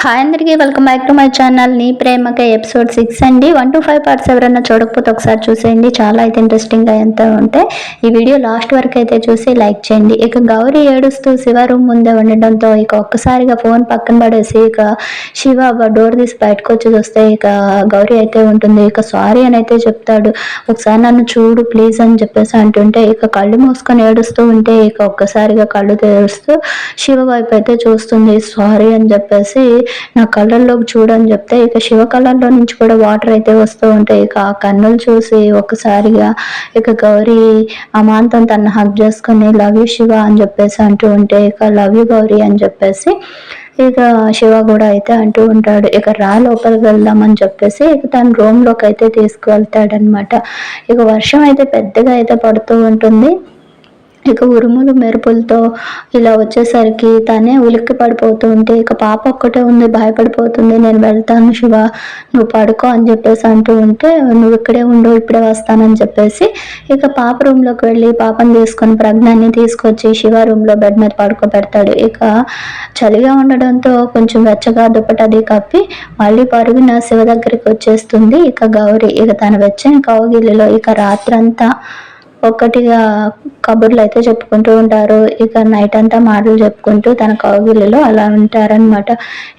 Hi అందరికీ welcome back to my channel నీ ప్రేమక ఎపిసోడ్ సిక్స్ అండి. వన్ టు ఫైవ్ పార్ట్స్ ఎవరైనా చూడకపోతే ఒకసారి చూసేయండి. చాలా అయితే ఇంట్రెస్టింగ్గా ఎంత ఉంటే ఈ వీడియో లాస్ట్ వరకు అయితే చూసి లైక్ చేయండి. ఇక గౌరీ ఏడుస్తూ శివ రూమ్ ముందే ఉండడంతో ఇక ఒక్కసారిగా ఫోన్ పక్కన పడేసి ఇక శివ డోర్ తీసి బయటకు వచ్చి చూస్తే ఇక గౌరీ అయితే ఉంటుంది. ఇక సారీ అని అయితే చెప్తాడు. ఒకసారి నన్ను చూడు ప్లీజ్ అని చెప్పేసి అంటుంటే ఇక కళ్ళు మూసుకొని ఏడుస్తూ ఉంటే ఇక ఒక్కసారిగా కళ్ళు తెరుస్తూ శివ వైపు అయితే చూస్తుంది. సారీ అని చెప్పేసి నా కళ్ళల్లోకి చూడని చెప్తే ఇక శివ కళ్ళల్లో నుంచి కూడా వాటర్ అయితే వస్తూ ఉంటాయి ఇక ఆ కన్నులు చూసి ఒకసారిగా ఇక గౌరీ అమాంతం తను హక్ చేసుకుని లవ్ యూ శివ అని చెప్పేసి అంటూ ఉంటే ఇక లవ్ యూ గౌరీ అని చెప్పేసి ఇక శివ కూడా అయితే అంటూ ఉంటాడు. ఇక రా లోపలికి వెళ్దామని చెప్పేసి ఇక తన రూమ్లోకి అయితే తీసుకువెళ్తాడనమాట ఇక వర్షం అయితే పెద్దగా అయితే పడుతూ ఉంటుంది. ఇక ఉరుములు మెరుపులతో ఇలా వచ్చేసరికి తనే ఉలిక్కి పడిపోతూ ఉంటే ఇక పాప ఒక్కటే ఉంది భయపడిపోతుంది. నేను వెళ్తాను శివ నువ్వు పడుకో అని చెప్పేసి అంటూ ఉంటే నువ్వు ఇక్కడే ఉండు ఇప్పుడే వస్తానని చెప్పేసి ఇక పాప రూమ్లోకి వెళ్ళి పాపని తీసుకొని ప్రజ్ఞాన్ని తీసుకొచ్చి శివ రూమ్లో బెడ్ మీద పడుకోబెడతాడు. ఇక చలిగా ఉండడంతో కొంచెం వెచ్చగా దుప్పటది కప్పి మళ్ళీ పరుగున శివ దగ్గరికి వచ్చేస్తుంది ఇక గౌరీ. ఇక తన వెచ్చని కౌగిలిలో ఇక రాత్రంతా ఒక్కటిగా కబుర్లు అయితే చెప్పుకుంటూ ఉంటారు. ఇక నైట్ అంతా మాటలు చెప్పుకుంటూ తన కౌగిలిలో అలా ఉంటారనమాట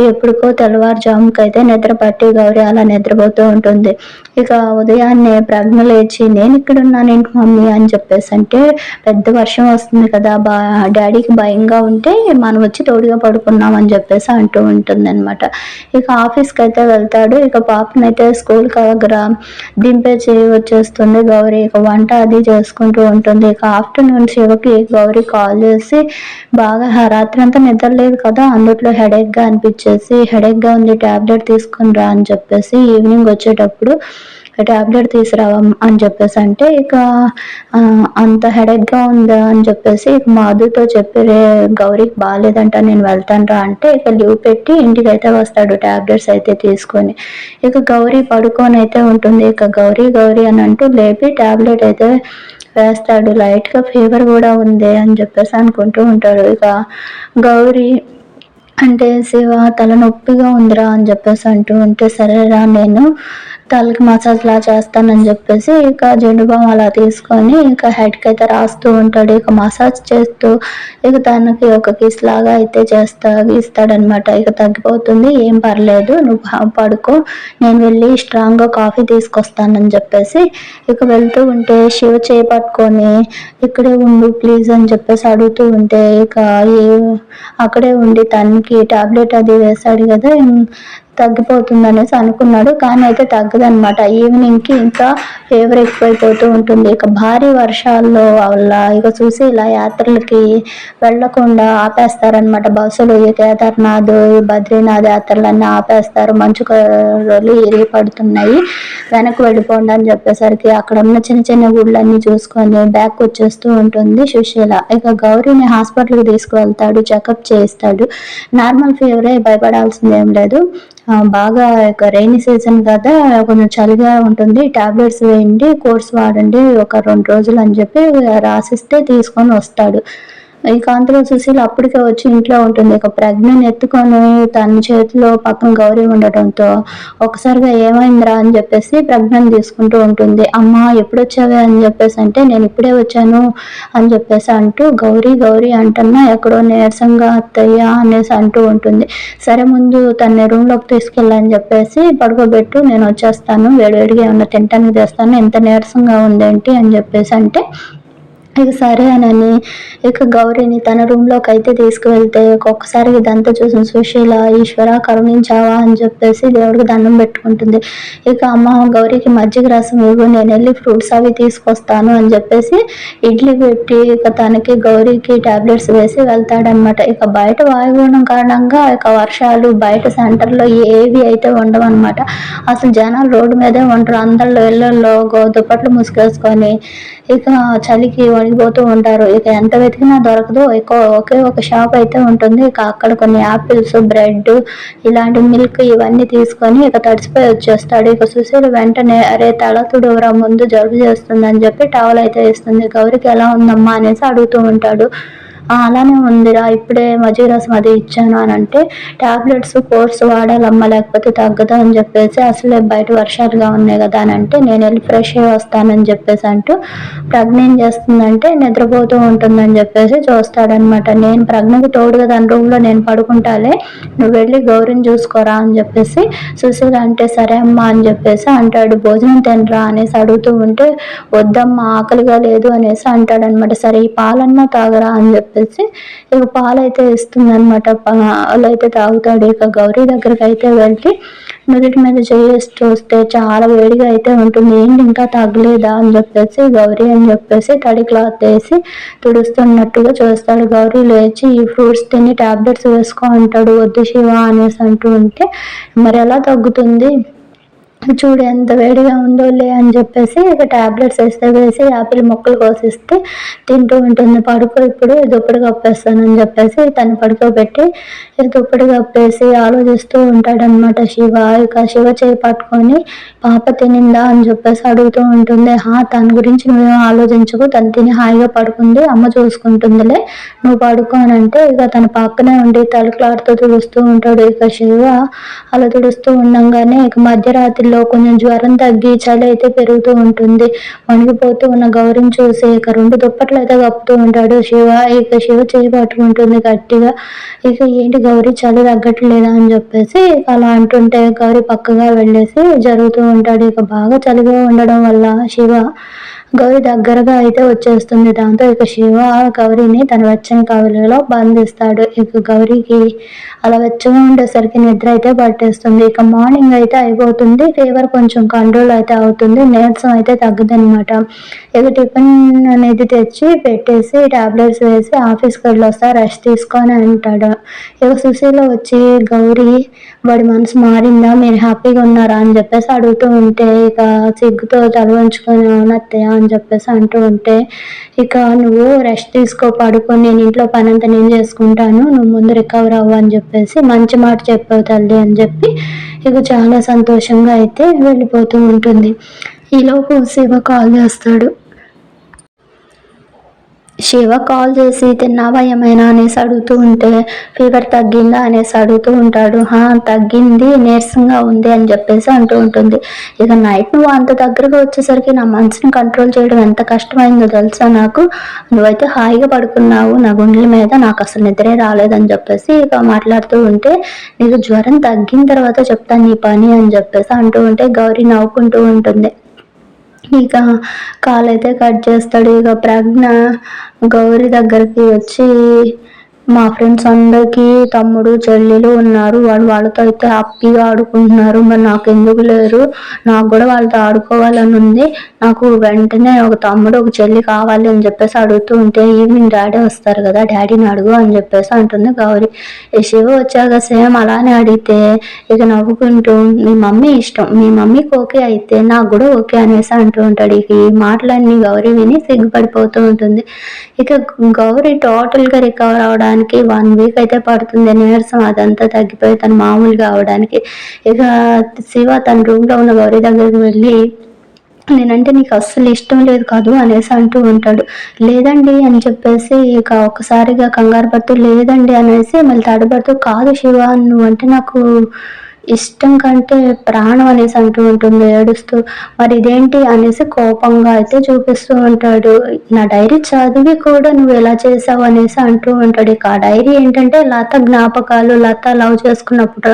ఎప్పుడుకో తెల్లవారుజాముకి అయితే నిద్ర పట్టి గౌరీ అలా నిద్రపోతూ ఉంటుంది. ఇక ఉదయాన్నే ప్రజ్ఞ లేచి నేను ఇక్కడ ఉన్నాను ఏంటి మమ్మీ? అని చెప్పేసి అంటే పెద్ద వర్షం వస్తుంది కదా బా డాడీకి భయంగా ఉంటే మనం వచ్చి తోడుగా పడుకున్నాం అని చెప్పేసి అంటూ ఉంటుంది అనమాట ఇక ఆఫీస్కి అయితే వెళ్తాడు. ఇక పాపనైతే స్కూల్ దగ్గర దింపేసి వచ్చేస్తుంది గౌరీ. ఇక వంట అది చేసుకుంటూ ఉంటుంది. ఇక ఆఫ్టర్నూన్ శివకి గౌరీ కాల్ చేసి బాగా రాత్రి అంతా నిద్ర లేదు కదా అందుట్లో హెడేక్గా అనిపించేసి హెడేక్గా ఉంది ట్యాబ్లెట్ తీసుకుని రా అని చెప్పేసి ఈవినింగ్ వచ్చేటప్పుడు ట్యాబ్లెట్ తీసుకురావా అని చెప్పేసి అంటే ఇక అంత హెడేక్గా ఉందా అని చెప్పేసి ఇక మాధుతో చెప్పి రే గౌరీకి బాగాలేదంట నేను వెళ్తాను రా అంటే ఇక లీవ్ పెట్టి ఇంటికి అయితే వస్తాడు ట్యాబ్లెట్స్ అయితే తీసుకొని. ఇక గౌరీ పడుకొని అయితే ఉంటుంది. ఇక గౌరీ గౌరీ అని అంటూ లేపి ట్యాబ్లెట్ అయితే వేస్తాడు. లైట్గా ఫీవర్ కూడా ఉంది అని చెప్పేసి అనుకుంటూ ఉంటాడు ఇక గౌరీ అంటే శివ తలనొప్పిగా ఉందిరా అని చెప్పేసి అంటూ ఉంటే సరేరా నేను తలకి మసాజ్ లా చేస్తానని చెప్పేసి ఇక జెండు బామ్ అలా తీసుకొని ఇంకా హెడ్కి అయితే రాస్తూ ఉంటాడు. ఇక మసాజ్ చేస్తూ ఇక తనకి ఒక కిస్ లాగా అయితే చేస్తా ఇస్తాడనమాట ఇక తగ్గిపోతుంది. ఏం పర్లేదు నువ్వు పడుకో. నేను వెళ్ళి స్ట్రాంగ్గా కాఫీ తీసుకొస్తానని చెప్పేసి ఇక వెళ్తూ ఉంటే శివ చేపట్టుకొని ఇక్కడే ఉండు ప్లీజ్ అని చెప్పేసి అడుగుతూ ఉంటే ఇక ఏ అక్కడే ఉండి తనకి టాబ్లెట్ అది వేశాడు కదా తగ్గిపోతుందనేసి అనుకున్నాడు. కానీ అయితే తగ్గదనమాట ఈవినింగ్కి ఇంకా ఫీవర్ ఎక్కువైపోతూ ఉంటుంది. ఇక భారీ వర్షాల్లో వల్ల ఇక చూసి ఇలా యాత్రలకి వెళ్ళకుండా ఆపేస్తారనమాట బస్సులు ఈ కేదార్నాథ్ ఈ బద్రీనాథ్ యాత్రలన్నీ ఆపేస్తారు. మంచు కర్రలు ఇరిగి పడుతున్నాయి వెనక్కి వెళ్ళిపోండి అని చెప్పేసరికి అక్కడ ఉన్న చిన్న చిన్న గుళ్ళన్నీ చూసుకొని బ్యాక్ వచ్చేస్తూ ఉంటుంది సుశీల. ఇక గౌరీని హాస్పిటల్కి తీసుకువెళ్తాడు చెకప్ చేస్తాడు నార్మల్ ఫీవరే భయపడాల్సింది ఏం లేదు. బాగా రైనీ సీజన్ కదా కొంచెం చలిగా ఉంటుంది టాబ్లెట్స్ వేయండి కోర్స్ వాడండి ఒక రెండు రోజులు అని చెప్పి రాసిస్తే తీసుకొని వస్తాడు. ఈ కాంతిలో సుశీల అప్పటికే వచ్చి ఇంట్లో ఉంటుంది. ఒక ప్రజ్ఞని ఎత్తుకొని తన చేతిలో పక్కన గౌరీ ఉండటంతో ఒకసారిగా ఏమైందిరా అని చెప్పేసి ప్రజ్ఞని తీసుకుంటూ ఉంటుంది. అమ్మ ఎప్పుడు వచ్చావే అని చెప్పేసి అంటే నేను ఇప్పుడే వచ్చాను అని చెప్పేసి అంటూ గౌరీ గౌరీ అంటున్నా ఎక్కడో నీరసంగా అత్తయ్య అనేసి అంటూ ఉంటుంది. సరే ముందు తన రూమ్లోకి తీసుకెళ్ళని చెప్పేసి పడుకోబెట్టు నేను వచ్చేస్తాను వేడివేడిగా ఏమన్నా తింటానికి తెస్తాను ఎంత నీరసంగా ఉందేంటి అని చెప్పేసి అంటే ఇక సరే అని ఇక గౌరీని తన రూమ్లోకి అయితే తీసుకువెళ్తే ఒక్కొక్కసారి ఇదంతా చూసిన సుశీల ఈశ్వర కరుణించావా? అని చెప్పేసి దేవుడికి దండం పెట్టుకుంటుంది. ఇక అమ్మ గౌరీకి మజ్జిగ రసం ఇవ్వు నేను వెళ్ళి ఫ్రూట్స్ అవి తీసుకొస్తాను అని చెప్పేసి ఇడ్లీ పెట్టి ఇక తనకి గౌరీకి టాబ్లెట్స్ వేసి వెళ్తాడనమాట ఇక బయట వాయుగుణం కారణంగా ఇక వర్షాలు బయట సెంటర్లో ఏవి అయితే ఉండవన్నమాట అసలు జనాలు రోడ్డు మీదే ఉంటారు అందరిలో ఇళ్ళలో దుప్పట్లు ముసుగేసుకొని ఇక చలికి వెళ్ళిపోతూ ఉంటారు. ఇక ఎంత వెతికినా దొరకదు. ఎక్కువ ఒకే ఒక షాప్ అయితే ఉంటుంది. ఇక అక్కడ కొన్ని యాపిల్స్ బ్రెడ్ ఇలాంటి మిల్క్ ఇవన్నీ తీసుకొని ఇక తడిసిపోయి వచ్చేస్తాడు. ఇక సుశీల్ వెంటనే అరే తల తుడువరా ముందు జలుబు చేస్తుందని చెప్పి టవల్ అయితే ఇస్తుంది గౌరికి ఎలా ఉందమ్మా? అనేసి అడుగుతూ ఉంటాడు. అలానే ఉందిరా. ఇప్పుడే మజ్జిగ అది ఇచ్చాను అని అంటే టాబ్లెట్స్ కోర్స్ వాడాలమ్మా లేకపోతే తగ్గదు అని చెప్పేసి అసలే బయట వర్షాలుగా ఉన్నాయి కదా అని అంటే నేను వెళ్ళి ఫ్రెష్ అయ్యి వస్తానని చెప్పేసి అంటూ ప్రజ్ఞ ఏం చేస్తుందంటే నిద్రపోతూ ఉంటుందని చెప్పేసి చూస్తాడనమాట. నేను ప్రజ్ఞకి తోడుగా దాని రూమ్లో నేను పడుకుంటాలే నువ్వు వెళ్ళి గౌరీని చూసుకోరా అని చెప్పేసి సుశీల అంటే సరే అమ్మా అని చెప్పేసి అంటాడు. భోజనం తినరా అనేసి అడుగుతూ ఉంటే వద్దమ్మా ఆకలిగా లేదు అనేసి అంటాడనమాట. సరే ఈ పాలన్నా తాగరా అని చెప్పేసి ఇక పాలైతే ఇస్తుంది అనమాట పాలైతే తాగుతాడు. ఇక గౌరీ దగ్గరికి అయితే వెళ్ళి నుదుటి మీద చేసి చూస్తే చాలా వేడిగా అయితే ఉంటుంది. ఏంటి ఇంకా తగ్గలేదా అని చెప్పేసి గౌరీ అని చెప్పేసి తడి క్లాత్ వేసి తుడుస్తున్నట్టుగా చూస్తాడు. గౌరీ లేచి ఈ ఫ్రూట్స్ తిని టాబ్లెట్స్ వేసుకో అంటాడు. వద్దు శివ అనేసి అంటూ ఉంటే మరి ఎలా తగ్గుతుంది? చూడు ఎంత వేడిగా ఉందో లే అని చెప్పేసి ఇక టాబ్లెట్స్ వేస్తే వేసి యాపిల్ మొక్కలు కోసిస్తే తింటూ ఉంటుంది. పడుకో ఇప్పుడు దుప్పటి కప్పేస్తానని చెప్పేసి తను పడుకోబెట్టి దుప్పటి కప్పేసి ఆలోచిస్తూ ఉంటాడనమాట శివ. ఇక శివ చేయి పట్టుకొని పాప తినిందా అని చెప్పేసి అడుగుతూ ఉంటుంది. హా తన గురించి నువ్వేం ఆలోచించకు తను తిని హాయిగా పడుకుంది అమ్మ చూసుకుంటుందిలే. నువ్వు పడుకోనంటే ఇక తన పక్కనే ఉండి తలుకులాడుతూ తుడుస్తూ ఉంటాడు. ఇక శివ అలా తుడుస్తూ ఉండంగానే ఇక మధ్యరాత్రిలో కొంచెం జ్వరం తగ్గి చలి అయితే పెరుగుతూ ఉంటుంది. వణిగిపోతూ ఉన్న గౌరిని చూసి ఇక రెండు దుప్పట్లు అయితే కప్పుతూ ఉంటాడు శివ. ఇక శివ చేయి పట్టుకుంటుంది గట్టిగా. ఇక ఏంటి గౌరీ చలి తగ్గట్లేదా అని చెప్పేసి అలా అంటుంటే గౌరీ పక్కగా వెళ్ళేసి జరుగుతూ ఉంటాడు. ఇక బాగా చలిగా ఉండడం వల్ల శివ గౌరి దగ్గరగా అయితే వచ్చేస్తుంది. దాంతో ఇక శివ గౌరీని తన వెచ్చని కవులలో బంధిస్తాడు. ఇక గౌరికి అలా వెచ్చగా ఉండేసరికి నిద్ర అయితే పట్టేస్తుంది. ఇక మార్నింగ్ అయితే అయిపోతుంది. ఫీవర్ కొంచెం కంట్రోల్ అయితే అవుతుంది. నీరసం అయితే తగ్గదనమాట ఇక టిఫిన్ అనేది తెచ్చి పెట్టేసి టాబ్లెట్స్ వేసి ఆఫీస్కి వెళ్ళి వస్తా రెస్ట్ తీసుకొని అంటాడు. ఇక సుశీల వచ్చి గౌరీ వాడి మనసు మారిందా? మీరు హ్యాపీగా ఉన్నారా? అని చెప్పేసి అడుగుతూ ఉంటే ఇక సిగ్గుతో తల ఉంచుకొని అవునత్తయ్య అని చెప్పేసి అంటూ ఉంటే ఇక నువ్వు రెస్ట్ తీసుకో పడుకొని నేను ఇంట్లో పని అంతా నేను చేసుకుంటాను నువ్వు ముందు రికవర్ అవ్వు అని చెప్పేసి మంచి మాట చెప్పావు తల్లి అని చెప్పి ఇక చాలా సంతోషంగా అయితే వెళ్ళిపోతూ ఉంటుంది. ఈలోపు శివ కాల్ చేస్తాడు. శివ కాల్ చేసి తిన్నావా ఏమైనా అనేసి అడుగుతూ ఉంటే ఫీవర్ తగ్గిందా? అనేసి అడుగుతూ ఉంటాడు. హా తగ్గింది నీరసంగా ఉంది అని చెప్పేసి అంటూ ఉంటుంది. ఇక నైట్ నువ్వు అంత దగ్గరగా వచ్చేసరికి నా మనసుని కంట్రోల్ చేయడం ఎంత కష్టమైందో తెలుసా నాకు? నువ్వైతే హాయిగా పడుకున్నావు నా గుండెల మీద నాకు అసలు నిద్రే రాలేదని చెప్పేసి ఇక మాట్లాడుతూ ఉంటే నీకు జ్వరం తగ్గిన తర్వాత చెప్తాను నీ పని అని చెప్పేసి అంటూ ఉంటే గౌరీ నవ్వుకుంటూ ఉంటుంది. ఇక కాలు అయితే కట్ చేస్తాడు. ఇక ప్రజ్ఞ గౌరీ దగ్గరికి వచ్చి మా ఫ్రెండ్స్ అందరికీ తమ్ముడు చెల్లెలు ఉన్నారు. వాళ్ళు వాళ్ళతో అయితే హ్యాపీగా ఆడుకుంటున్నారు. మరి నాకు ఎందుకు లేరు? నాకు కూడా వాళ్ళతో ఆడుకోవాలని ఉంది. నాకు వెంటనే ఒక తమ్ముడు ఒక చెల్లి కావాలి అని చెప్పేసి అడుగుతూ ఉంటే ఈవినింగ్ డాడీ వస్తారు కదా డాడీని అడుగు అని చెప్పేసి అంటుంది గౌరీ. శివ వచ్చాక సేమ్ అలానే అడిగితే ఇక నవ్వుకుంటూ మీ మమ్మీ ఇష్టం మీ మమ్మీకి ఓకే అయితే నాకు కూడా ఓకే అనేసి అంటూ ఉంటాడు. ఇక ఈ మాటలన్నీ గౌరీ విని సిగ్గుపడిపోతూ ఉంటుంది. ఇక గౌరీ టోటల్గా రికవర్ అవడానికి అవడానికి వన్ వీక్ అయితే పడుతుంది. నీరసం అదంతా తగ్గిపోయి తను మామూలుగా అవడానికి ఇక శివ తన రూమ్లో ఉన్న గౌరీ దగ్గరికి వెళ్ళి నేనంటే నీకు అస్సలు ఇష్టం లేదు కాదు అనేసి అంటూ ఉంటాడు. లేదండి అని చెప్పేసి ఇక ఒకసారిగా కంగారు పడుతూ లేదండి అనేసి మళ్ళీ తడబడుతూ కాదు శివ నువ్వంటే నాకు ఇష్టం కంటే ప్రాణం అనేసి అంటూ ఉంటుంది ఏడుస్తూ. మరి ఇదేంటి అనేసి కోపంగా అయితే చూపిస్తూ ఉంటాడు. నా డైరీ చదివి కూడా నువ్వు ఎలా చేసావు అనేసి అంటూ ఉంటాడు. ఇక ఆ డైరీ ఏంటంటే లత జ్ఞాపకాలు లత లవ్ చేసుకున్నప్పుడు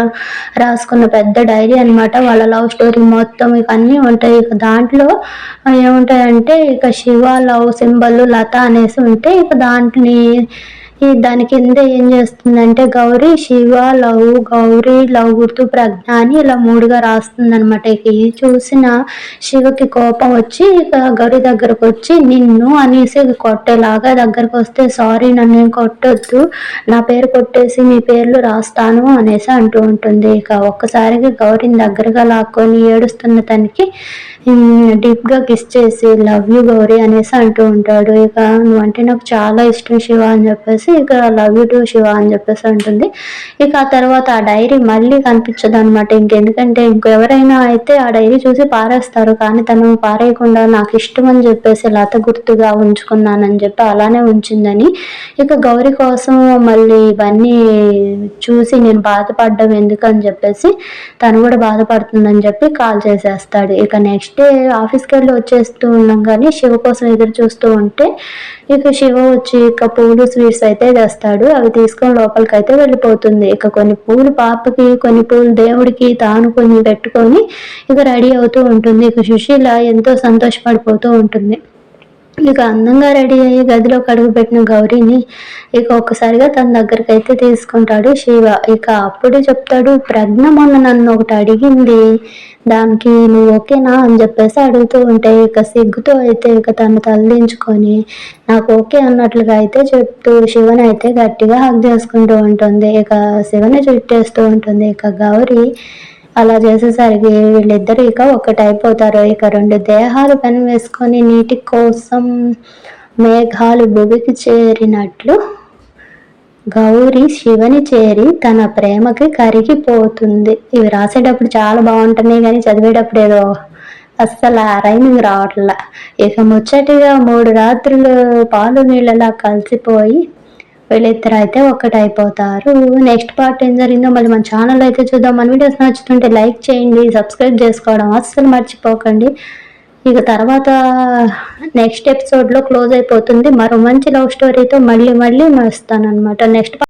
రాసుకున్న పెద్ద డైరీ అనమాట వాళ్ళ లవ్ స్టోరీ మొత్తం ఇక అన్నీ ఉంటాయి. ఇక దాంట్లో ఏముంటాయంటే ఇక శివ లవ్ సింబల్ లత అనేసి ఉంటే ఇక దాంట్ని దాని కింద ఏం చేస్తుందంటే గౌరీ శివ లవ్ గౌరీ లవ్ గుర్తు ప్రజ్ఞ అని ఇలా మూడుగా రాస్తుంది అనమాట ఇక ఇది చూసిన శివకి కోపం వచ్చి ఇక గౌరీ దగ్గరకు వచ్చి నిన్ను అనేసి కొట్టేలాగా దగ్గరకు వస్తే సారీ నన్ను ఏం కొట్టొద్దు. నా పేరు కొట్టేసి మీ పేర్లు రాస్తాను అనేసి అంటూ ఉంటుంది. ఇక ఒక్కసారిగా గౌరీని దగ్గరగా లాక్కొని ఏడుస్తున్న తనకి డీప్గా కిస్ చేసి లవ్ యూ గౌరీ అనేసి అంటూ ఉంటాడు. ఇక నువ్వంటే నాకు చాలా ఇష్టం శివ అని చెప్పేసి ఇక్కడ లవ్ యూ టు శివ అని చెప్పేసి ఉంటుంది ఇక ఆ తర్వాత ఆ డైరీ మళ్ళీ కనిపించదు అనమాట ఇంకెందుకంటే ఇంకెవరైనా అయితే ఆ డైరీ చూసి పారేస్తారు. కానీ తను పారేయకుండా నాకు ఇష్టం అని చెప్పేసి లత గుర్తుగా ఉంచుకున్నానని చెప్పి అలానే ఉంచిందని. ఇక గౌరీ కోసం మళ్ళీ ఇవన్నీ చూసి నేను బాధపడ్డం ఎందుకు అని చెప్పేసి తను కూడా బాధపడుతుందని చెప్పి కాల్ చేసేస్తాడు. ఇక నెక్స్ట్ డే ఆఫీస్కి వెళ్ళి వచ్చేస్తూ ఉన్నాం. కానీ శివ కోసం ఎదురు చూస్తూ ఉంటే ఇక శివ వచ్చి ఇక పూలు స్వీట్స్ అయితే తెస్తాడు అవి తీసుకొని లోపలికి అయితే వెళ్ళిపోతుంది. ఇక కొన్ని పూలు పాపకి కొన్ని పూలు దేవుడికి తాను కొన్ని పెట్టుకొని ఇక రెడీ అవుతూ ఉంటుంది. ఇక సుశీల ఎంతో సంతోషపడిపోతూ ఉంటుంది. ఇక అందంగా రెడీ అయ్యి గదిలో కడుగు పెట్టిన గౌరీని ఇక ఒక్కసారిగా తన దగ్గరికి అయితే తీసుకుంటాడు శివ. ఇక అప్పుడే చెప్తాడు ప్రజ్ఞ మొన్న నన్ను ఒకటి అడిగింది. దానికి నువ్వు ఓకేనా? అని చెప్పేసి అడుగుతూ ఉంటే ఇక సిగ్గుతో అయితే ఇక తను తలదించుకొని నాకు ఓకే అన్నట్లుగా అయితే చెప్తూ శివని అయితే గట్టిగా హక్ చేసుకుంటూ ఉంటుంది. ఇక శివని చుట్టేస్తూ ఉంటుంది. ఇక గౌరీ అలా చేసేసరికి వీళ్ళిద్దరు ఇక ఒకటైపోతారు. ఇక రెండు దేహాలు పెన్ వేసుకొని నీటి కోసం మేఘాలు భువికి చేరినట్లు గౌరి శివని చేరి తన ప్రేమకి కరిగిపోతుంది. ఇవి రాసేటప్పుడు చాలా బాగుంటున్నాయి కానీ చదివేటప్పుడు ఏదో అస్సలు రైమింగ్ రావట్లా. ఇక ముచ్చటిగా మూడు రాత్రులు పాలు నీళ్ళలా కలిసిపోయి వీళ్ళిద్దరు అయితే అయిపోతారు నెక్స్ట్ పార్ట్ ఏం జరిగిందో మళ్ళీ మన ఛానల్ అయితే చూద్దాం. మన వీడియోస్ నచ్చుతుంటే లైక్ చేయండి సబ్స్క్రైబ్ చేసుకోవడం అస్సలు మర్చిపోకండి. ఇక తర్వాత నెక్స్ట్ ఎపిసోడ్లో క్లోజ్ అయిపోతుంది. మరో మంచి లవ్ స్టోరీతో మళ్ళీ మళ్ళీ మరుస్తాను అనమాట నెక్స్ట్